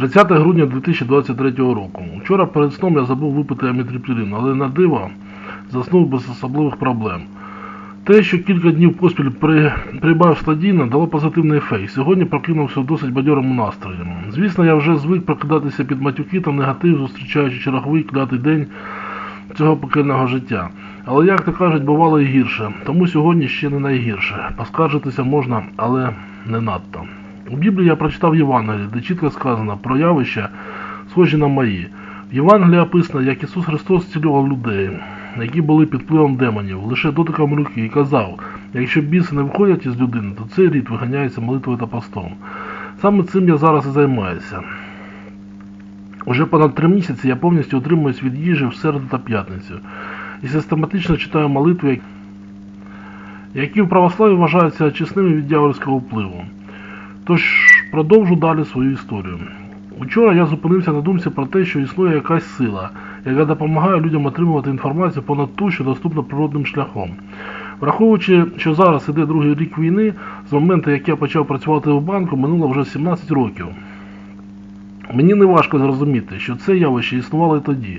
30 грудня 2023 року. Вчора перед сном я забув випити амітриптилін, але на диво заснув без особливих проблем. Те, що кілька днів поспіль при, прибав стадійно, дало позитивний ефект. Сьогодні прокинувся в досить бадьорому настрої. Звісно, я вже звик прокидатися під матюки та негатив, зустрічаючи черговий клятий день цього пекельного життя. Але, як то кажуть, бувало і гірше, тому сьогодні ще не найгірше. Поскаржитися можна, але не надто. У Біблії я прочитав Євангеліє, де чітко сказано про явища, схожі на мої. В Євангелії описано, як Ісус Христос зцілював людей, які були під впливом демонів, лише дотиком руки, і казав, якщо біси не виходять із людини, то цей рід виганяється молитвою та постом. Саме цим я зараз і займаюся. Уже понад три місяці я повністю утримуюсь від їжі в середу та п'ятницю і систематично читаю молитви, які в православі вважаються очисними від дьявольського впливу. Тож продовжу далі свою історію. Учора я зупинився на думці про те, що існує якась сила, яка допомагає людям отримувати інформацію понад ту, що доступна природним шляхом. Враховуючи, що зараз іде другий рік війни, з моменту, як я почав працювати в банку, минуло вже 17 років. Мені не важко зрозуміти, що це явище існувало і тоді,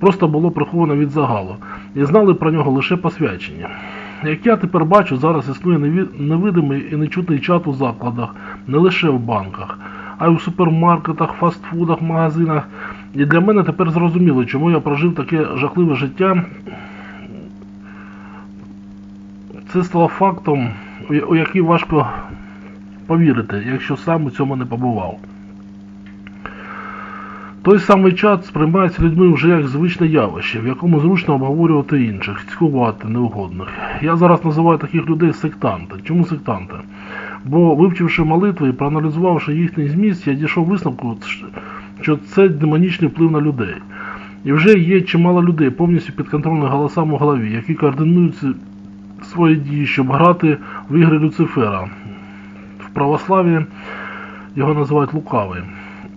просто було приховано від загалу, і знали про нього лише посвячення. Як я тепер бачу, зараз існує невидимий і нечутний чат у закладах, не лише в банках, а й у супермаркетах, фастфудах, магазинах. І для мене тепер зрозуміло, чому я прожив таке жахливе життя. Це стало фактом, у який важко повірити, якщо сам у цьому не побував. Той самий чат сприймається людьми вже як звичне явище, в якому зручно обговорювати інших, цькувати неугодних. Я зараз називаю таких людей сектанти. Чому сектанти? Бо вивчивши молитви і проаналізувавши їхній зміст, я дійшов висновку, що це демонічний вплив на людей. І вже є чимало людей, повністю підконтрольних голосам у голові, які координують свої дії, щоб грати в ігри Люцифера. В православі його називають лукавий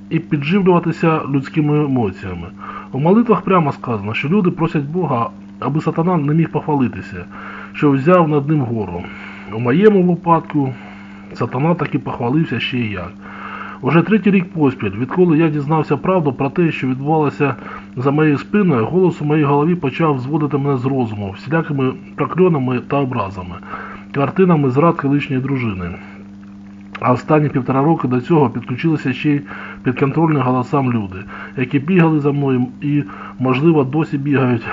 і підживлюватися людськими емоціями. У молитвах прямо сказано, що люди просять Бога, аби сатана не міг похвалитися, що взяв над ним гору. У моєму випадку сатана таки похвалився ще й як. Уже третій рік поспіль, відколи я дізнався правду про те, що відбувалося за моєю спиною, голос у моїй голові почав зводити мене з розуму, всілякими прокльонами та образами, картинами зрад колишньої дружини. А останні півтора роки до цього підключилися ще й підконтрольні голосам люди, які бігали за мною і, можливо, досі бігають,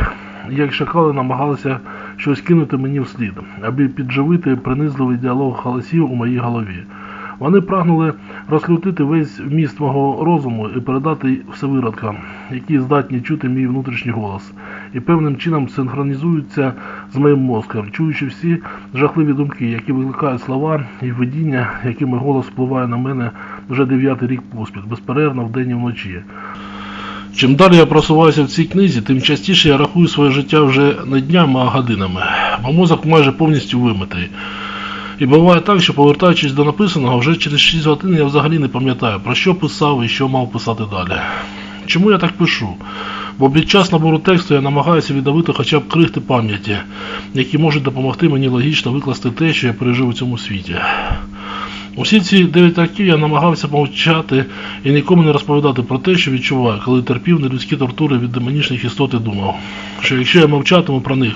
як шакали намагалися щось кинути мені вслід, аби підживити принизливий діалог голосів у моїй голові. Вони прагнули розлютити весь вміст мого розуму і передати всевиродкам, які здатні чути мій внутрішній голос, і певним чином синхронізуються з моїм мозком, чуючи всі жахливі думки, які викликають слова і видіння, якими голос впливає на мене вже дев'ятий рік поспіль, безперервно вдень і вночі. Чим далі я просуваюся в цій книзі, тим частіше я рахую своє життя вже не днями, а годинами, бо мозок майже повністю вимитий. І буває так, що повертаючись до написаного, вже через 6 годин я взагалі не пам'ятаю, про що писав і що мав писати далі. Чому я так пишу? Бо під час набору тексту я намагаюся віддавити хоча б крихти пам'яті, які можуть допомогти мені логічно викласти те, що я пережив у цьому світі. Усі ці 9 років я намагався мовчати і нікому не розповідати про те, що відчуваю, коли терпів нелюдські тортури від демонічних істот і думав, що якщо я мовчатиму про них,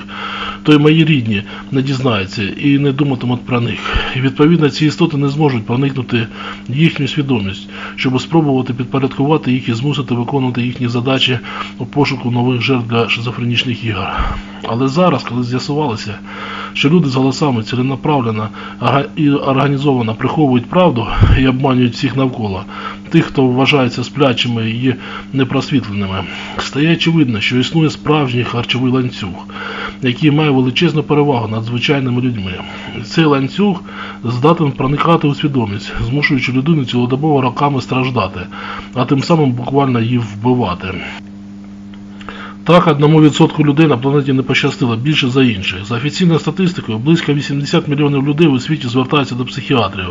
то й мої рідні не дізнаються і не думатимуть про них. І відповідно ці істоти не зможуть проникнути в їхню свідомість, щоб спробувати підпорядкувати їх і змусити виконувати їхні задачі у пошуку нових жертв для шизофренічних ігор. Але зараз, коли з'ясувалося, що люди з голосами ціленаправленно і організовано приховують правду і обманюють всіх навколо, тих, хто вважається сплячими і непросвітленими, стає очевидно, що існує справжній харчовий ланцюг, який має величезну перевагу над звичайними людьми. Цей ланцюг здатен проникати у свідомість, змушуючи людину цілодобово роками страждати, а тим самим буквально її вбивати. Так, одному відсотку людей на планеті не пощастило більше за інших. За офіційною статистикою, близько 80 мільйонів людей у світі звертаються до психіатрів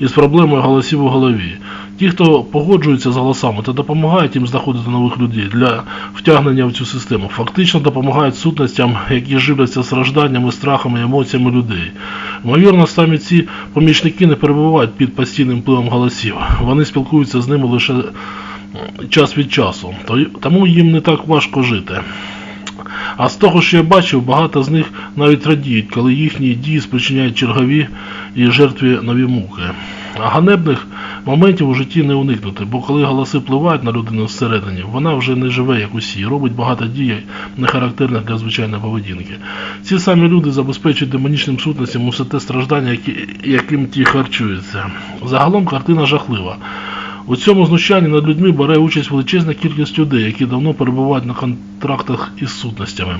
із проблемою голосів у голові. Ті, хто погоджується з голосами та допомагають їм знаходити нових людей для втягнення в цю систему, фактично допомагають сутностям, які живляться стражданнями, страхами, емоціями людей. Ймовірно, самі ці помічники не перебувають під постійним впливом голосів. Вони спілкуються з ними лише час від часу, То- тому їм не так важко жити. А з того, що я бачив, багато з них навіть радіють, коли їхні дії спричиняють чергові і жертві нові муки. А ганебних моментів у житті не уникнути, бо коли голоси впливають на людину всередині, вона вже не живе як усі, робить багато дій, не характерних для звичайної поведінки. Ці самі люди забезпечують демонічним сутностям усе те страждання, яким ті харчуються. Загалом картина жахлива. У цьому знущанні над людьми бере участь величезна кількість людей, які давно перебувають на контрактах із сутностями.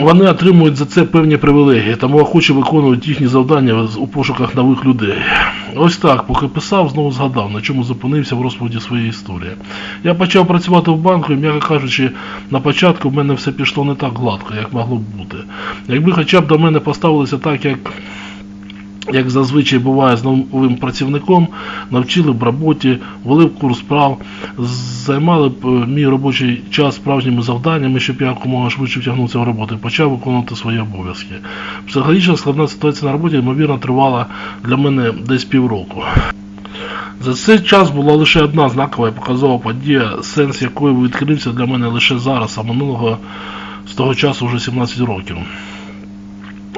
Вони отримують за це певні привілегії, тому охоче виконують їхні завдання у пошуках нових людей. Ось так, поки писав, знову згадав, на чому зупинився в розповіді своєї історії. Я почав працювати в банку, і, м'яко кажучи, на початку в мене все пішло не так гладко, як могло б бути. Якби хоча б до мене поставилися так, як як зазвичай буває з новим працівником, навчили б роботі, ввели б курс прав, займали б е, мій робочий час справжніми завданнями, щоб я якомога швидше втягнувся в роботу і почав виконувати свої обов'язки. Психологічно складна ситуація на роботі, ймовірно, тривала для мене десь півроку. За цей час була лише одна знакова і показова подія, сенс якої відкрився для мене лише зараз, а минулого з того часу вже 17 років.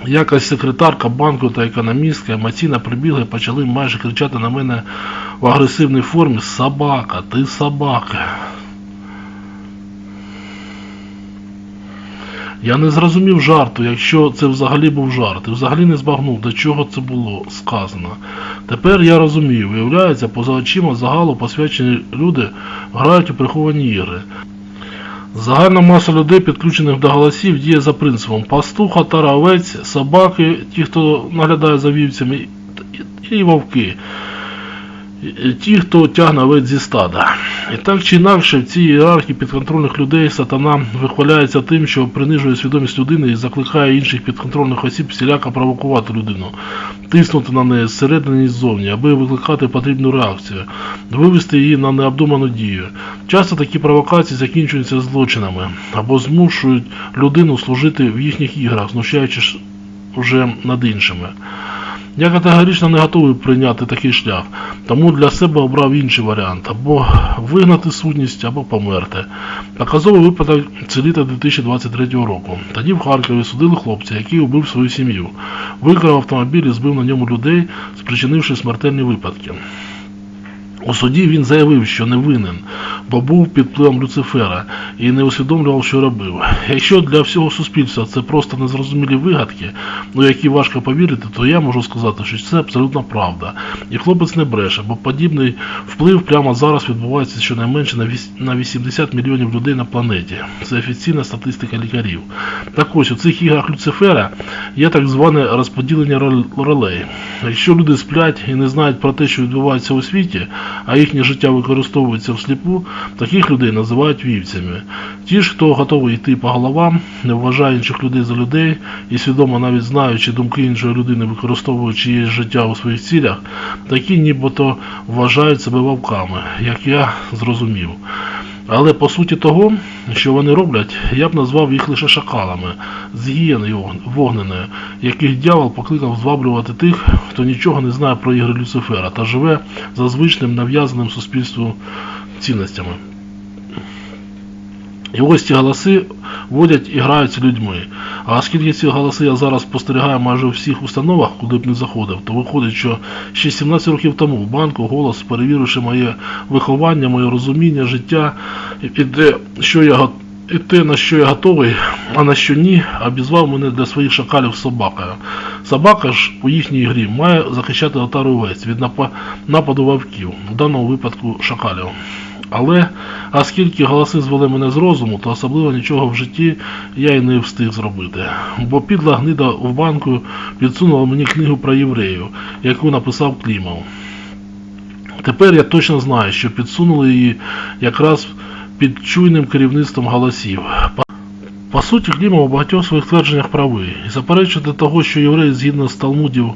Якась секретарка банку та економістка емоційно прибігли і почали майже кричати на мене в агресивній формі Собака, ти собака. Я не зрозумів жарту, якщо це взагалі був жарт, і взагалі не збагнув, до чого це було сказано. Тепер я розумію, виявляється, поза очима загалу посвячені люди грають у приховані ігри. Загальна маса людей, підключених до голосів, діє за принципом пастуха, тара овець, собаки, ті, хто наглядає за вівцями, і вовки. Ті, хто тягне овець зі стада. І так чи інакше, в цій ієрархії підконтрольних людей сатана вихваляється тим, що принижує свідомість людини і закликає інших підконтрольних осіб всіляко провокувати людину, тиснути на неї зсередини і ззовні, аби викликати потрібну реакцію, вивести її на необдуману дію. Часто такі провокації закінчуються злочинами або змушують людину служити в їхніх іграх, знущаючись вже над іншими. Я категорично не готовий прийняти такий шлях, тому для себе обрав інший варіант або вигнати сутність, або померти. Наказовий випадок це літо 2023 року. Тоді в Харкові судили хлопця, який убив свою сім'ю, викрав автомобіль і збив на ньому людей, спричинивши смертельні випадки. У суді він заявив, що не винен, бо був під впливом Люцифера і не усвідомлював, що робив. Якщо для всього суспільства це просто незрозумілі вигадки, у які важко повірити, то я можу сказати, що це абсолютно правда. І хлопець не бреше, бо подібний вплив прямо зараз відбувається щонайменше на 80 мільйонів людей на планеті. Це офіційна статистика лікарів. Так ось у цих іграх Люцифера є так зване розподілення ролей. Якщо люди сплять і не знають про те, що відбувається у світі, а їхнє життя використовується всліпу, таких людей називають вівцями. Ті ж, хто готовий йти по головам, не вважає інших людей за людей і свідомо навіть знаючи думки іншої людини, використовуючи її життя у своїх цілях, такі нібито вважають себе вовками, як я зрозумів. Але по суті того, що вони роблять, я б назвав їх лише шакалами, з гієни вогненою, яких дьявол покликав зваблювати тих, хто нічого не знає про ігри Люцифера та живе за звичним нав'язаним суспільству цінностями. І ось ці голоси водять і граються людьми. А оскільки ці голоси я зараз спостерігаю майже у всіх установах, куди б не заходив, то виходить, що ще 17 років тому в банку голос, перевіривши моє виховання, моє розуміння, життя і те, що я і те, на що я готовий, а на що ні, обізвав мене для своїх шакалів собакою. Собака ж у їхній грі має захищати отару овець від нападу вовків, в даному випадку шакалів. Але оскільки голоси звели мене з розуму, то особливо нічого в житті я й не встиг зробити. Бо підла гнида в банку підсунула мені книгу про євреїв, яку написав Клімов. Тепер я точно знаю, що підсунули її якраз під чуйним керівництвом голосів. По- суті, Клімов у багатьох своїх твердженнях правий. І заперечити того, що євреї згідно з Талмудів е,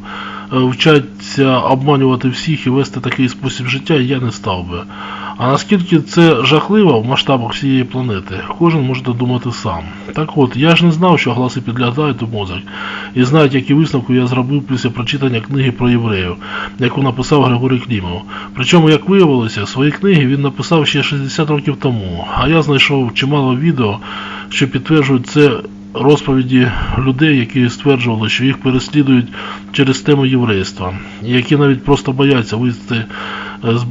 вчаться обманювати всіх і вести такий спосіб життя, я не став би. А наскільки це жахливо в масштабах всієї планети, кожен може додумати сам. Так от, я ж не знав, що гласи підглядають у мозок, і знають, які висновки я зробив після прочитання книги про євреїв, яку написав Григорій Клімов. Причому, як виявилося, свої книги він написав ще 60 років тому, а я знайшов чимало відео, що підтверджують це розповіді людей, які стверджували, що їх переслідують через тему єврейства, які навіть просто бояться вийти з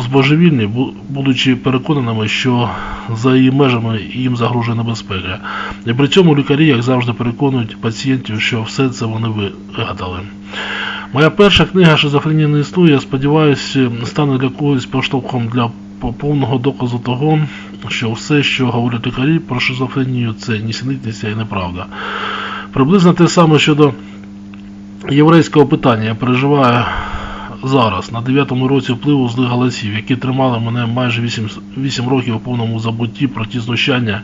з божевільні, будучи переконаними, що за її межами їм загрожує небезпека. І при цьому лікарі, як завжди, переконують пацієнтів, що все це вони вигадали. Моя перша книга «Шизофренія не існує, я сподіваюся, стане для когось поштовхом для повного доказу того, що все, що говорять лікарі про шизофренію, це нісенітниця і неправда. Приблизно те саме щодо єврейського питання я переживаю зараз, на 9-му році впливу злих голосів, які тримали мене майже 8, 8 років у повному забутті про ті знущання,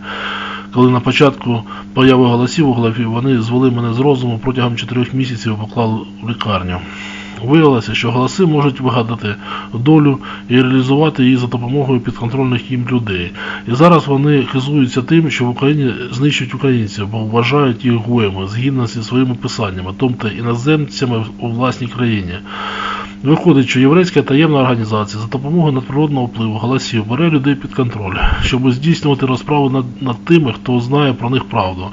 коли на початку появи голосів у голові вони звели мене з розуму протягом 4 місяців і поклали в лікарню. Виявилося, що голоси можуть вигадати долю і реалізувати її за допомогою підконтрольних їм людей. І зараз вони хизуються тим, що в Україні знищують українців, бо вважають їх гоями згідно зі своїми писаннями, тобто іноземцями у власній країні. Виходить, що єврейська таємна організація за допомогою надприродного впливу голосів бере людей під контроль, щоб здійснювати розправу над, над тими, хто знає про них правду,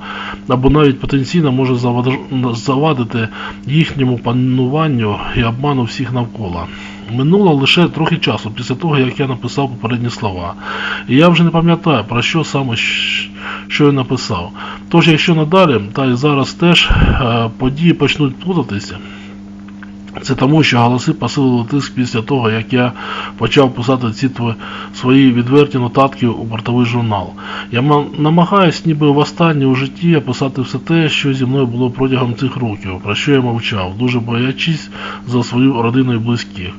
або навіть потенційно може завадити їхньому пануванню і обману всіх навколо. Минуло лише трохи часу після того, як я написав попередні слова. І я вже не пам'ятаю, про що саме що я написав. Тож, якщо надалі, та й зараз теж е, події почнуть плутатися, це тому, що голоси посилили тиск після того, як я почав писати ці свої відверті нотатки у бортовий журнал. Я ма- намагаюсь ніби востаннє у житті описати все те, що зі мною було протягом цих років, про що я мовчав, дуже боячись за свою родину і близьких.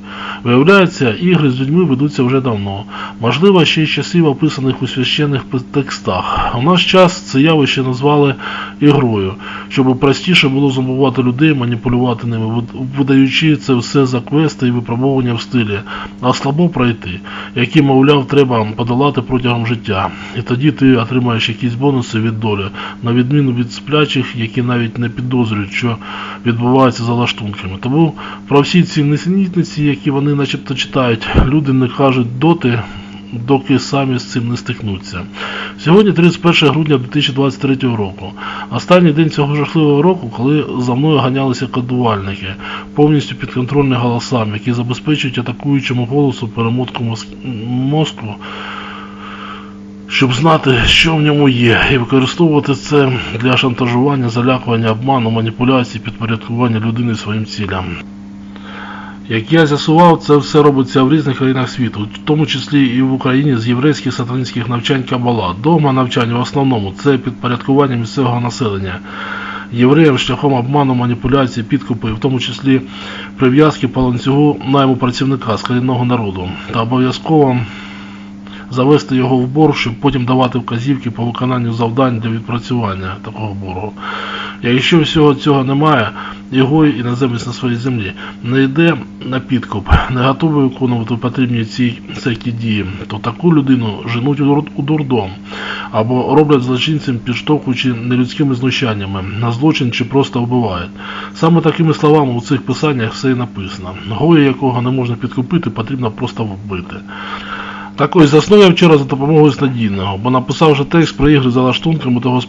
Виявляється, ігри з людьми ведуться вже давно. Можливо, ще й часів описаних у священних текстах. У наш час це явище назвали ігрою, щоб простіше було зумовувати людей, маніпулювати ними, вид- видаючи це все за квести і випробування в стилі, а слабо пройти, які, мовляв, треба подолати протягом життя. І тоді ти отримаєш якісь бонуси від долі, на відміну від сплячих, які навіть не підозрюють, що відбувається за лаштунками. Тому про всі ці несенітниці, які вони начебто читають, люди не кажуть доти, доки самі з цим не стикнуться. Сьогодні 31 грудня 2023 року. Останній день цього жахливого року, коли за мною ганялися кодувальники, повністю підконтрольні голосам, які забезпечують атакуючому голосу перемотку мозку, щоб знати, що в ньому є, і використовувати це для шантажування, залякування, обману, маніпуляцій, підпорядкування людини своїм цілям. Як я з'ясував, це все робиться в різних країнах світу, в тому числі і в Україні з єврейських сатанинських навчань Кабала. Догма навчання в основному це підпорядкування місцевого населення. Євреям шляхом обману, маніпуляції, підкупи, в тому числі прив'язки по ланцюгу найму працівника з корінного народу та обов'язково завести його в борг, щоб потім давати вказівки по виконанню завдань для відпрацювання такого боргу. Якщо всього цього немає, його іноземець на своїй землі не йде на підкуп, не готовий виконувати потрібні ці всякі дії, то таку людину женуть у дурдом або роблять злочинцем, підштовхуючи нелюдськими знущаннями на злочин чи просто вбивають. Саме такими словами у цих писаннях все і написано. Гоя, якого не можна підкупити, потрібно просто вбити. Так ось заснув я вчора за допомогою Снадійного, бо написав вже текст про ігри за лаштунками того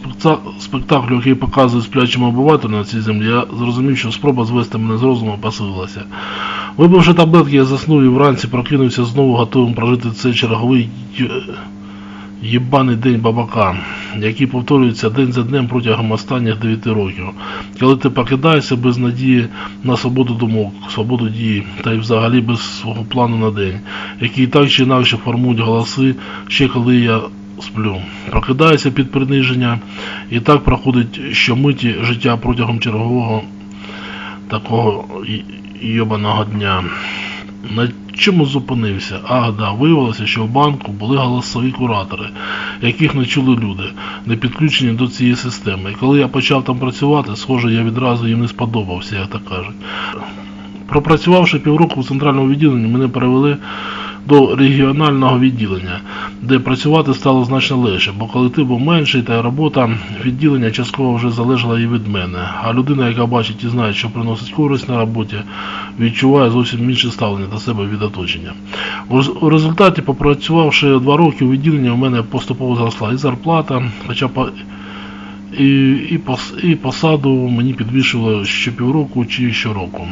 спектаклю, який показує сплячому обивателю на цій землі, я зрозумів, що спроба звести мене з розуму посилилася. Випивши таблетки, я заснув і вранці прокинувся знову готовим прожити цей черговий й- єбаний день бабака, який повторюється день за днем протягом останніх 9 років. Коли ти покидаєшся без надії на свободу думок, свободу дії, та й взагалі без свого плану на день, який так чи інакше формують голоси, ще коли я сплю. Прокидаюся під приниження, і так проходить щомиті життя протягом чергового такого йобаного дня. На чому зупинився? Ах, да, виявилося, що в банку були голосові куратори, яких не чули люди, не підключені до цієї системи. І коли я почав там працювати, схоже, я відразу їм не сподобався, як так кажуть. Пропрацювавши півроку в центральному відділенні, мене перевели до регіонального відділення, де працювати стало значно легше, бо колектив був менший, та робота відділення частково вже залежала і від мене. А людина, яка бачить і знає, що приносить користь на роботі, відчуває зовсім інше ставлення до себе від оточення. У результаті, попрацювавши два роки у відділенні, у мене поступово зросла і зарплата, хоча по і, і, пос, і посаду мені підвищували щопівроку чи щороку.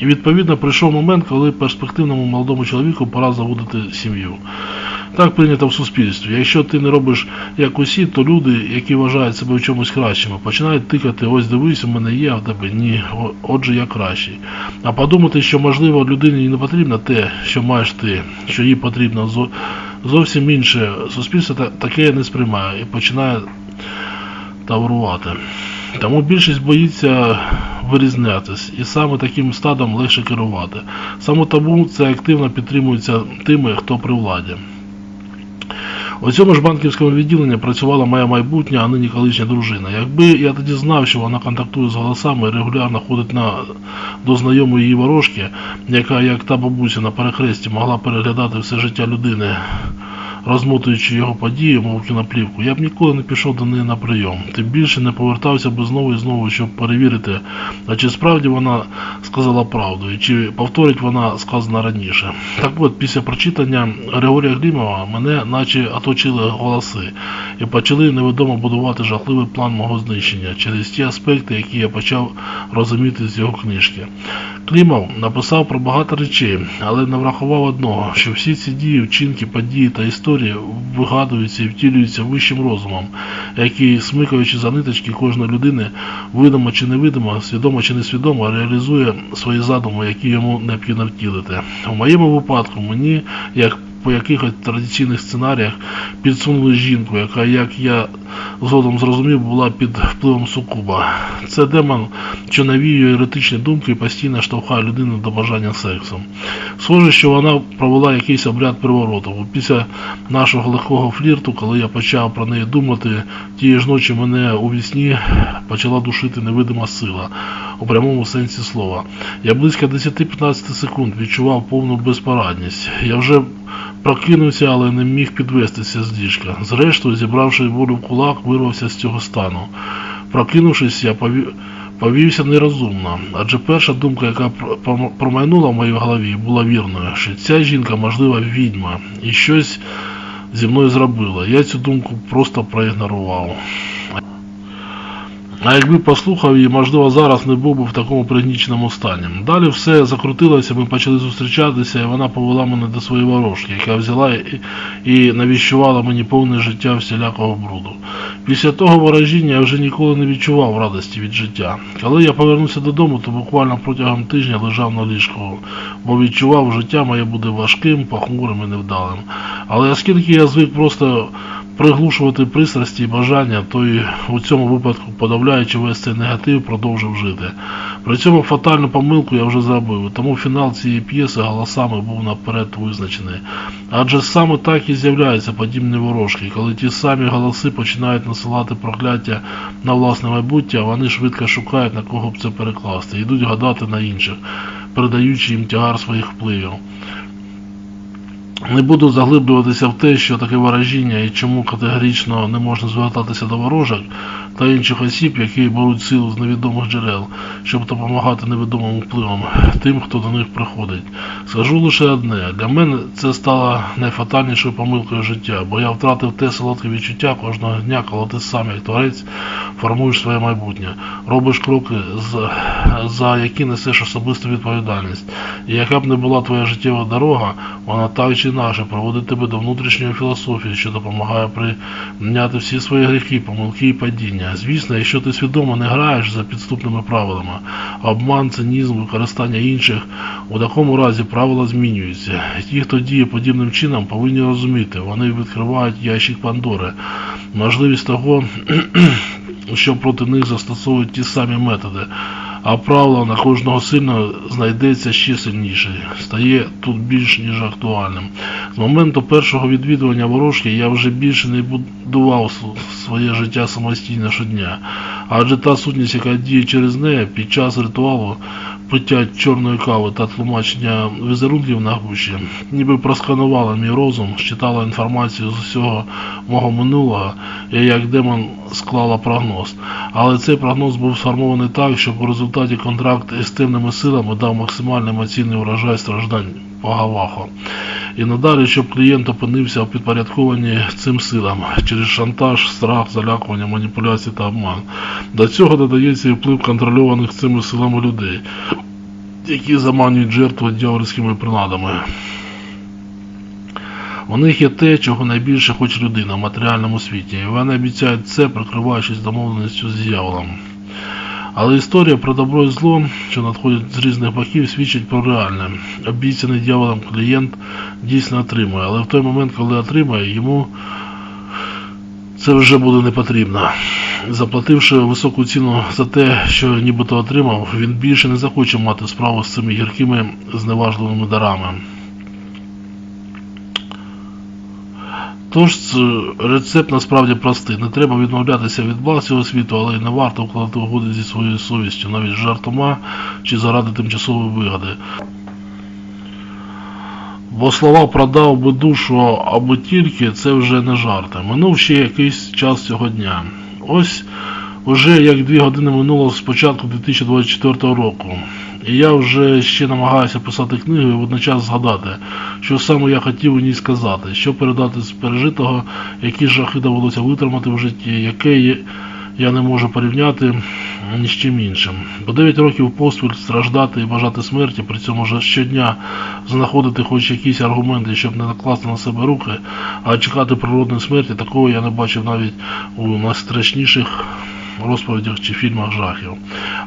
І відповідно прийшов момент, коли перспективному молодому чоловіку пора заводити сім'ю. Так прийнято в суспільстві. Якщо ти не робиш як усі, то люди, які вважають себе в чомусь кращими, починають тикати, ось дивись, у мене є, а в тебе ні. Отже, я кращий. А подумати, що можливо людині не потрібно те, що маєш ти, що їй потрібно зовсім інше. Суспільство таке не сприймає і починає таврувати. Тому більшість боїться вирізнятись, і саме таким стадом легше керувати. Саме тому це активно підтримується тими, хто при владі. У цьому ж банківському відділенні працювала моя майбутня, а нині колишня дружина. Якби я тоді знав, що вона контактує з голосами і регулярно ходить на, до знайомої її ворожки, яка, як та бабуся на перехресті, могла переглядати все життя людини, розмотуючи його події, мов кіноплівку, я б ніколи не пішов до неї на прийом. Тим більше не повертався би знову і знову, щоб перевірити, а чи справді вона сказала правду, і чи повторить вона сказане раніше. Так от, після прочитання Григорія Глімова мене наче оточили голоси і почали невідомо будувати жахливий план мого знищення через ті аспекти, які я почав розуміти з його книжки. Клімов написав про багато речей, але не врахував одного, що всі ці дії, вчинки, події та історії вигадуються і втілюються вищим розумом, який, смикаючи за ниточки кожної людини, видимо чи невидимо, свідомо чи несвідомо, реалізує свої задуми, які йому необхідно втілити. У моєму випадку мені, як по якихось традиційних сценаріях, підсунули жінку, яка, як я згодом зрозумів, була під впливом сукуба. Це демон, що навіює еретичні думки і постійно штовхає людину до бажання сексу. Схоже, що вона провела якийсь обряд привороту. Після нашого легкого флірту, коли я почав про неї думати, тієї ж ночі мене у вісні почала душити невидима сила у прямому сенсі слова. Я близько 10-15 секунд відчував повну безпорадність. Я вже прокинувся, але не міг підвестися з ліжка. Зрештою, зібравши волю в кулак, вирвався з цього стану. Прокинувшись, я повів. Повівся нерозумно, адже перша думка, яка про- про- промайнула в моїй голові, була вірною, що ця жінка, можливо, відьма, і щось зі мною зробила. Я цю думку просто проігнорував. А якби послухав її, можливо, зараз не був би в такому пригніченому стані. Далі все закрутилося, ми почали зустрічатися, і вона повела мене до своєї ворожки, яка взяла і, і навіщувала мені повне життя всілякого бруду. Після того ворожіння я вже ніколи не відчував радості від життя. Коли я повернувся додому, то буквально протягом тижня лежав на ліжку, бо відчував, що життя моє буде важким, похмурим і невдалим. Але оскільки я звик просто приглушувати пристрасті і бажання, то і у цьому випадку, подавляючи весь цей негатив, продовжив жити. При цьому фатальну помилку я вже зробив, тому фінал цієї п'єси голосами був наперед визначений. Адже саме так і з'являються подібні ворожки, коли ті самі голоси починають насилати прокляття на власне майбуття, вони швидко шукають на кого б це перекласти, йдуть гадати на інших, передаючи їм тягар своїх впливів. Не буду заглиблюватися в те, що таке ворожіння і чому категорично не можна звертатися до ворожок та інших осіб, які беруть силу з невідомих джерел, щоб допомагати невідомим впливам тим, хто до них приходить. Скажу лише одне: для мене це стало найфатальнішою помилкою життя, бо я втратив те солодке відчуття кожного дня, коли ти сам, як творець, формуєш своє майбутнє, робиш кроки, за, які несеш особисту відповідальність. І яка б не була твоя життєва дорога, вона так чи інакше проводить тебе до внутрішньої філософії, що допомагає прийняти всі свої гріхи, помилки і падіння. Звісно, якщо ти свідомо не граєш за підступними правилами, обман, цинізм, використання інших, у такому разі правила змінюються. Ті, хто діє подібним чином, повинні розуміти, вони відкривають ящик Пандори. Можливість того, що проти них застосовують ті самі методи, а правило на кожного сильно знайдеться ще сильніше, стає тут більш ніж актуальним. З моменту першого відвідування ворожки я вже більше не будував своє життя самостійно щодня, адже та сутність, яка діє через неї під час ритуалу, пиття чорної кави та тлумачення візерунків на гуші, ніби просканувала мій розум, читала інформацію з усього мого минулого. І як демон склала прогноз. Але цей прогноз був сформований так, щоб у результаті контракт із темними силами дав максимальний емоційний урожай страждань по Гавахо. І надалі, щоб клієнт опинився у підпорядкованні цим силам через шантаж, страх, залякування, маніпуляції та обман. До цього додається і вплив контрольованих цими силами людей, які заманюють жертву дьявольськими принадами. У них є те, чого найбільше хоче людина в матеріальному світі, і вони обіцяють це, прикриваючись домовленістю з дьяволом. Але історія про добро і зло, що надходять з різних боків, свідчить про реальне. Обіцяний дьяволом клієнт дійсно отримує, але в той момент, коли отримає, йому це вже буде не потрібно. Заплативши високу ціну за те, що нібито отримав, він більше не захоче мати справу з цими гіркими зневажливими дарами. Тож рецепт насправді простий. Не треба відмовлятися від благ цього світу, але й не варто вкладати угоди зі своєю совістю, навіть жартома чи заради тимчасової вигоди. Бо слова продав би душу, аби тільки це вже не жарти. Минув ще якийсь час цього дня. Ось уже як дві години минуло з початку 2024 року. І я вже ще намагаюся писати книгу і водночас згадати, що саме я хотів у ній сказати, що передати з пережитого, які жахи довелося витримати в житті, яке я не можу порівняти ні з чим іншим. Бо 9 років поспіль страждати і бажати смерті, при цьому вже щодня знаходити хоч якісь аргументи, щоб не накласти на себе руки, а чекати природної смерті, такого я не бачив навіть у найстрашніших розповідях чи фільмах жахів.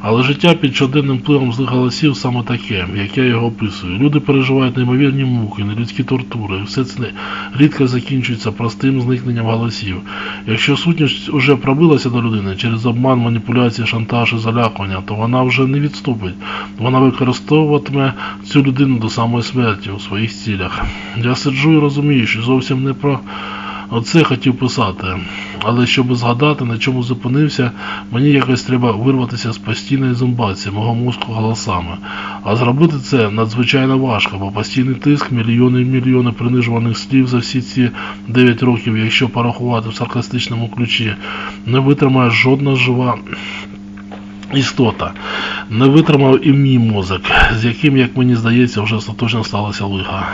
Але життя під щоденним впливом злих голосів саме таке, як я його описую. Люди переживають неймовірні муки, нелюдські тортури. Все це рідко закінчується простим зникненням голосів. Якщо сутність уже пробилася до людини через обман, маніпуляції, шантаж і залякування, то вона вже не відступить. Вона використовуватиме цю людину до самої смерті у своїх цілях. Я сиджу і розумію, що зовсім не про Оце хотів писати, але щоб згадати, на чому зупинився, мені якось треба вирватися з постійної зомбації мого мозку голосами. А зробити це надзвичайно важко, бо постійний тиск, мільйони і мільйони принижуваних слів за всі ці 9 років, якщо порахувати в саркастичному ключі, не витримає жодна жива істота. Не витримав і мій мозок, з яким, як мені здається, вже остаточно сталося лиха.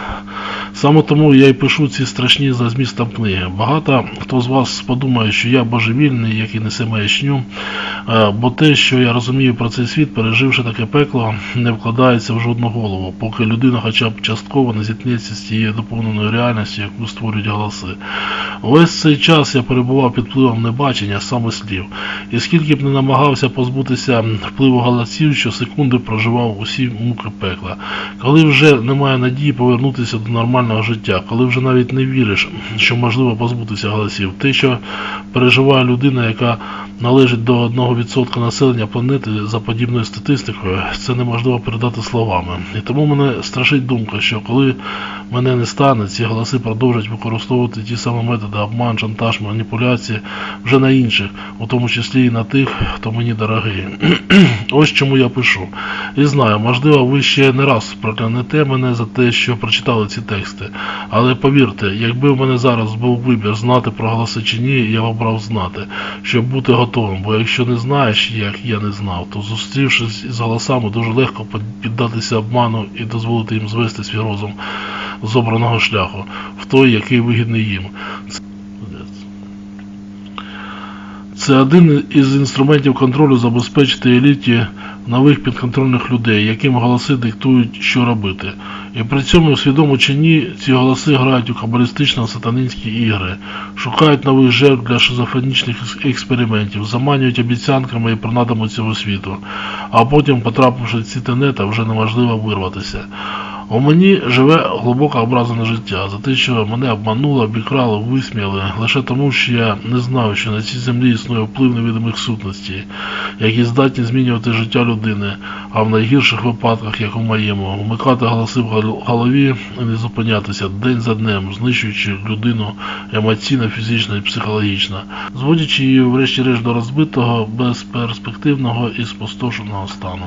Саме тому я й пишу ці страшні за змістом книги. Багато хто з вас подумає, що я божевільний, який несе маячню, е, бо те, що я розумію про цей світ, переживши таке пекло, не вкладається в жодну голову, поки людина хоча б частково не зіткнеться з тією доповненою реальністю, яку створюють голоси. Весь цей час я перебував під впливом небачення, саме слів. І скільки б не намагався позбутися впливу голосів, щосекунди проживав усі муки пекла. Коли вже немає надії повернутися до нормального життя, коли вже навіть не віриш, що можливо позбутися голосів, те, що переживає людина, яка належить до 1% населення планети за подібною статистикою, це неможливо передати словами. І тому мене страшить думка, що коли мене не стане, ці голоси продовжать використовувати ті самі методи обман, шантаж, маніпуляції вже на інших, у тому числі і на тих, хто мені дорогий. Ось чому я пишу. І знаю, можливо, ви ще не раз проклянете мене за те, що прочитали ці тексти. Але повірте, якби в мене зараз був вибір знати про голоси чи ні, я обрав знати, щоб бути готовим. Бо якщо не знаєш, як я не знав, то зустрівшись із голосами, дуже легко піддатися обману і дозволити їм звести свій розум з обраного шляху в той, який вигідний їм. Це один із інструментів контролю забезпечити еліті нових підконтрольних людей, яким голоси диктують, що робити. І при цьому, свідомо чи ні, ці голоси грають у кабалістично-сатанинські ігри, шукають нових жертв для шизофренічних експериментів, заманюють обіцянками і принадами цього світу, а потім, потрапивши в ці тенета, вже неможливо вирватися. У мені живе глибока образа на життя за те, що мене обманули, обікрали, висміяли, лише тому, що я не знав, що на цій землі існує вплив невідомих сутностей, які здатні змінювати життя людини, а в найгірших випадках, як у моєму, вмикати голоси в голові і не зупинятися день за днем, знищуючи людину емоційно, фізично і психологічно, зводячи її, врешті-решт, до розбитого, безперспективного і спустошеного стану.